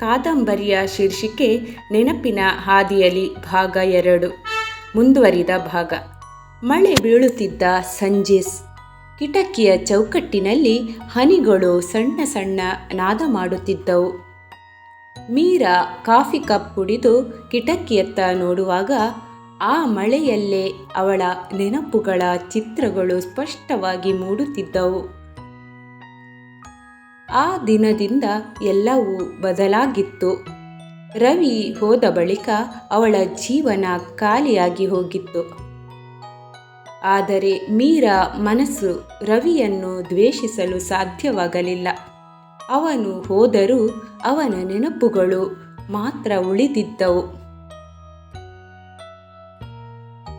ಕಾದಂಬರಿಯ ಶೀರ್ಷಿಕೆ ನೆನಪಿನ ಹಾದಿಯಲಿ ಭಾಗ ಎರಡು. ಮುಂದುವರಿದ ಭಾಗ. ಮಳೆ ಬೀಳುತ್ತಿದ್ದ ಸಂಜೆಸ್ ಕಿಟಕಿಯ ಚೌಕಟ್ಟಿನಲ್ಲಿ ಹನಿಗಳು ಸಣ್ಣ ಸಣ್ಣ ನಾದ ಮಾಡುತ್ತಿದ್ದವು. ಮೀರಾ ಕಾಫಿ ಕಪ್ ಕುಡಿದು ಕಿಟಕಿಯತ್ತ ನೋಡುವಾಗ, ಆ ಮಳೆಯಲ್ಲೇ ಅವಳ ನೆನಪುಗಳ ಚಿತ್ರಗಳು ಸ್ಪಷ್ಟವಾಗಿ ಮೂಡುತ್ತಿದ್ದವು. ಆ ದಿನದಿಂದ ಎಲ್ಲವೂ ಬದಲಾಗಿತ್ತು. ರವಿ ಹೋದ ಬಳಿಕ ಅವಳ ಜೀವನ ಖಾಲಿಯಾಗಿ ಹೋಗಿತ್ತು. ಆದರೆ ಮೀರಾ ಮನಸ್ಸು ರವಿಯನ್ನು ದ್ವೇಷಿಸಲು ಸಾಧ್ಯವಾಗಲಿಲ್ಲ. ಅವನು ಹೋದರೂ ಅವನ ನೆನಪುಗಳು ಮಾತ್ರ ಉಳಿದಿದ್ದವು.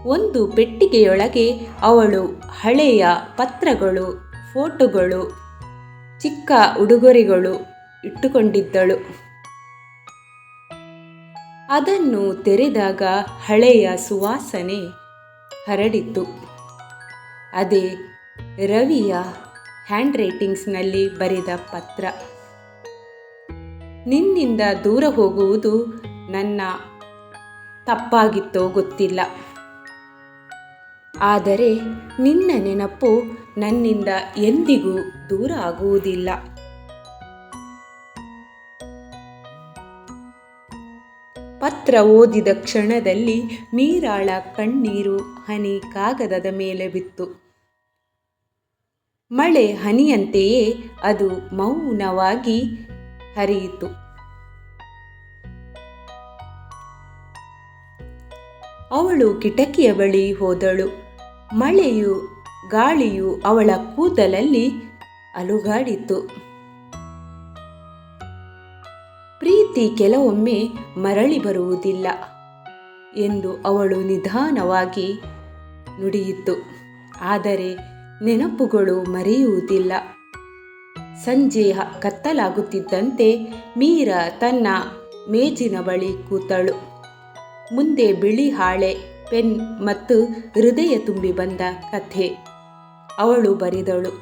ಒಂದು ಪೆಟ್ಟಿಗೆಯೊಳಗೆ ಅವಳು ಹಳೆಯ ಪತ್ರಗಳು, ಫೋಟೋಗಳು ಚಿಕ್ಕ ಉಡುಗೊರೆಗಳು ಇಟ್ಟುಕೊಂಡಿದ್ದಳು. ಅದನ್ನು ತೆರೆದಾಗ ಹಳೆಯ ಸುವಾಸನೆ ಹರಡಿತ್ತು. ಅದೇ ರವಿಯ ಹ್ಯಾಂಡ್ ರೈಟಿಂಗ್ಸ್ನಲ್ಲಿ ಬರೆದ ಪತ್ರ. ನಿನ್ನಿಂದ ದೂರ ಹೋಗುವುದು ನನ್ನ ತಪ್ಪಾಗಿತ್ತೋ ಗೊತ್ತಿಲ್ಲ. ಆದರೆ ನಿನ್ನ ನೆನಪು ನನ್ನಿಂದ ಎಂದಿಗೂ ದೂರ ಆಗುವುದಿಲ್ಲ. ಪತ್ರ ಓದಿದ ಕ್ಷಣದಲ್ಲಿ ಮೀರಾಳ ಕಣ್ಣೀರು ಹನಿ ಕಾಗದದ ಮೇಲೆ ಬಿತ್ತು. ಮಳೆ ಹನಿಯಂತೆಯೇ ಅದು ಮೌನವಾಗಿ ಹರಿಯಿತು. ಅವಳು ಕಿಟಕಿಯ ಬಳಿ ಹೋದಳು. ಮಳೆಯು ಗಾಳಿಯು ಅವಳ ಕೂದಲಲ್ಲಿ ಅಲುಗಾಡಿತು. ಪ್ರೀತಿ ಕೆಲವೊಮ್ಮೆ ಮರಳಿ ಬರುವುದಿಲ್ಲ ಎಂದು ಅವಳು ನಿಧಾನವಾಗಿ ನುಡಿಯಿತು. ಆದರೆ ನೆನಪುಗಳು ಮರೆಯುವುದಿಲ್ಲ. ಸಂಜೆ ಕತ್ತಲಾಗುತ್ತಿದ್ದಂತೆ ಮೀರಾ ತನ್ನ ಮೇಜಿನ ಬಳಿ ಕೂತಳು. ಮುಂದೆ ಬಿಳಿ ಹಾಳೆ ಪೆನ್ ಮತ್ತು ಹೃದಯ ತುಂಬಿ ಬಂದ ಕಥೆ. ಅವಳು ಬರೆದಳು,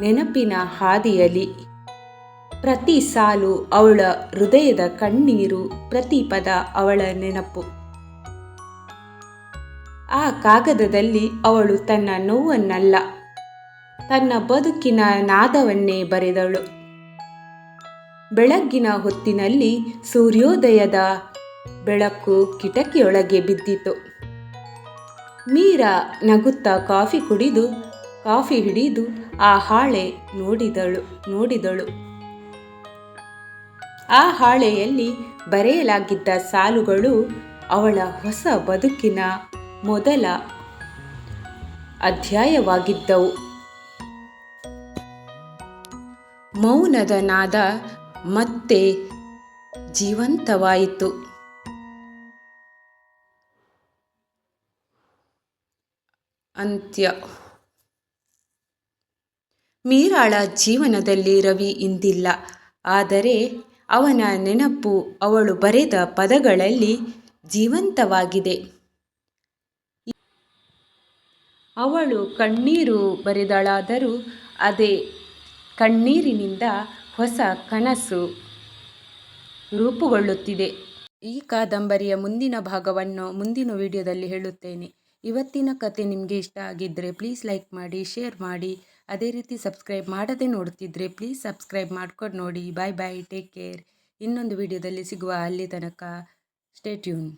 ನೆನಪಿನ ಹಾದಿಯಲಿ. ಪ್ರತಿ ಸಾಲು ಅವಳ ಹೃದಯದ ಕಣ್ಣೀರು, ಪ್ರತಿ ಪದ ಅವಳ ನೆನಪು. ಆ ಕಾಗದದಲ್ಲಿ ಅವಳು ತನ್ನ ನೋವನ್ನಲ್ಲ, ತನ್ನ ಬದುಕಿನ ನಾದವನ್ನೇ ಬರೆದಳು. ಬೆಳಗ್ಗಿನ ಹೊತ್ತಿನಲ್ಲಿ ಸೂರ್ಯೋದಯದ ಬೆಳಕು ಕಿಟಕಿಯೊಳಗೆ ಬಿದ್ದಿತು. ಮೀರಾ ನಗುತ್ತಾ ಕಾಫಿ ಕುಡಿದು, ಕಾಫಿ ಹಿಡಿದು ಆ ಹಾಳೆ ನೋಡಿದಳು ನೋಡಿದಳು. ಆ ಹಾಳೆಯಲ್ಲಿ ಬರೆಯಲಾಗಿದ್ದ ಸಾಲುಗಳು ಅವಳ ಹೊಸ ಬದುಕಿನ ಮೊದಲ ಅಧ್ಯಾಯವಾಗಿದ್ದವು. ಮೌನದ ನಾದ ಮತ್ತೆ ಜೀವಂತವಾಯಿತು. ಅಂತ್ಯ. ಮೀರಾಳ ಜೀವನದಲ್ಲಿ ರವಿ ಇಂದಿಲ್ಲ. ಆದರೆ ಅವನ ನೆನಪು ಅವಳು ಬರೆದ ಪದಗಳಲ್ಲಿ ಜೀವಂತವಾಗಿದೆ. ಅವಳು ಕಣ್ಣೀರು ಬರೆದಳಾದರೂ ಅದೇ ಕಣ್ಣೀರಿನಿಂದ ಹೊಸ ಕನಸು ರೂಪುಗೊಳ್ಳುತ್ತಿದೆ. ಈ ಕಾದಂಬರಿಯ ಮುಂದಿನ ಭಾಗವನ್ನು ಮುಂದಿನ ವಿಡಿಯೋದಲ್ಲಿ ಹೇಳುತ್ತೇನೆ. ಇವತ್ತಿನ ಕತೆ ನಿಮಗೆ ಇಷ್ಟ ಆಗಿದ್ದರೆ ಪ್ಲೀಸ್ ಲೈಕ್ ಮಾಡಿ ಶೇರ್ ಮಾಡಿ. ಅದೇ ರೀತಿ ಸಬ್ಸ್ಕ್ರೈಬ್ ಮಾಡದೆ ನೋಡ್ತಿದ್ರೆ ಪ್ಲೀಸ್ ಸಬ್ಸ್ಕ್ರೈಬ್ ಮಾಡ್ಕೊಂಡು ನೋಡಿ. ಬಾಯ್ ಬಾಯ್ ಟೇಕ್ ಕೇರ್ ಇನ್ನೊಂದು ವಿಡಿಯೋದಲ್ಲಿ ಸಿಗುವ ಅಲ್ಲಿ ತನಕ ಸ್ಟೇ ಟ್ಯೂನ್